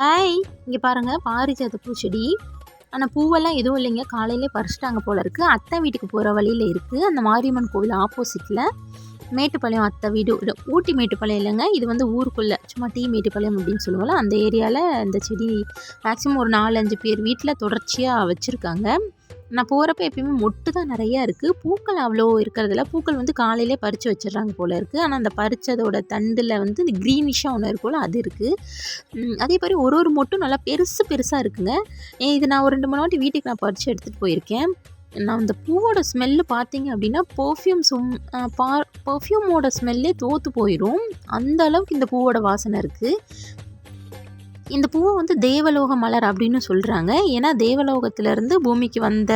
Hi இங்கே பாருங்கள் பாரிஜாத பூச்செடி ஆனால் பூவெல்லாம் எதுவும் இல்லைங்க. காலையிலே பறிச்சிட்டாங்க போல இருக்குது அத்தை வீட்டுக்கு போகிற வழியில் இருக்குது அந்த மாரியம்மன் கோவில் ஆப்போசிட்டில் மேட்டுப்பாளையம் அத்தை வீடு ஊட்டி மேட்டுப்பாளையம் இல்லைங்க. இது வந்து ஊருக்குள்ளே. சும்மா டீ மேட்டுப்பாளையம் அப்படின்னு சொல்லுவோம்ல அந்த ஏரியாவில் இந்த செடி மேக்ஸிமம் ஒரு நாலஞ்சு பேர் வீட்டில் தொடர்ச்சியாக வச்சுருக்காங்க. நான் போகிறப்ப எப்பயுமே மொட்டு தான் நிறையா இருக்குது பூக்கள் அவ்வளோ இருக்கிறதில்ல. பூக்கள் வந்து காலையிலே பறித்து வச்சிடுறாங்க போல் இருக்குது ஆனால் அந்த பறித்ததோட தண்டில் வந்து இந்த க்ரீனிஷாக ஒன்று இருக்கும்ல அது இருக்குது அதே மாதிரி ஒரு ஒரு மொட்டும் நல்லா பெருசு பெருசாக இருக்குங்க. இது நான் ஒரு ரெண்டு மூணு வாட்டி வீட்டுக்கு நான் பறித்து எடுத்துகிட்டு போயிருக்கேன். நான் அந்த பூவோட ஸ்மெல்லு பார்த்தீங்க அப்படின்னா பர்ஃப்யூம் சும் பா பர்ஃப்யூமோட ஸ்மெல்லே தோற்று போயிடும் அந்த அளவுக்கு இந்த பூவோட வாசனை இருக்குது இந்த பூவை வந்து தேவலோக மலர் அப்படின்னு சொல்கிறாங்க ஏன்னா தேவலோகத்திலேருந்து பூமிக்கு வந்த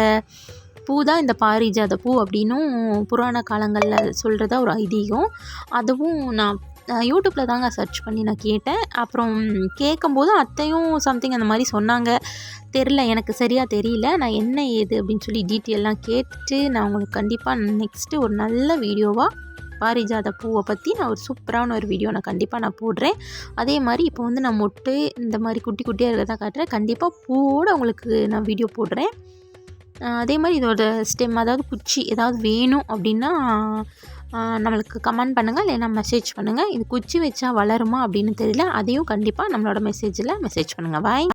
பூ தான் இந்த பாரிஜாத பூ அப்படின்னும் புராண காலங்களில் சொல்கிறதா ஒரு ஐதீகம். அதுவும் நான் யூடியூப்பில் தாங்க சர்ச் பண்ணி நான் கேட்டேன். அப்புறம் கேட்கும்போது அத்தையும் சம்திங் அந்த மாதிரி சொன்னாங்க. தெரில எனக்கு சரியாக தெரியல. நான் என்ன ஏது அப்படின்னு சொல்லி டீட்டெயிலெலாம் கேட்டுட்டு நான் உங்களுக்கு கண்டிப்பாக நெக்ஸ்ட்டு ஒரு நல்ல வீடியோவாக பாரிஜாத பூவை பற்றி நான் ஒரு சூப்பரான ஒரு வீடியோ நான் கண்டிப்பாக நான் போடுறேன். அதே மாதிரி இப்போ வந்து நான் மொட்டு இந்த மாதிரி குட்டி குட்டியாக இருக்கிறதா காட்டுறேன். கண்டிப்பாக பூவோடு உங்களுக்கு நான் வீடியோ போடுறேன். அதே மாதிரி இதோட ஸ்டெம் அதாவது குச்சி ஏதாவது வேணும் அப்படின்னா நம்மளுக்கு கமெண்ட் பண்ணுங்கள் இல்லைன்னா மெசேஜ் பண்ணுங்கள் இது குச்சி வச்சா வளருமா அப்படின்னு தெரியல அதையும் கண்டிப்பாக நம்மளோட மெசேஜில் மெசேஜ் பண்ணுங்கள் பாய்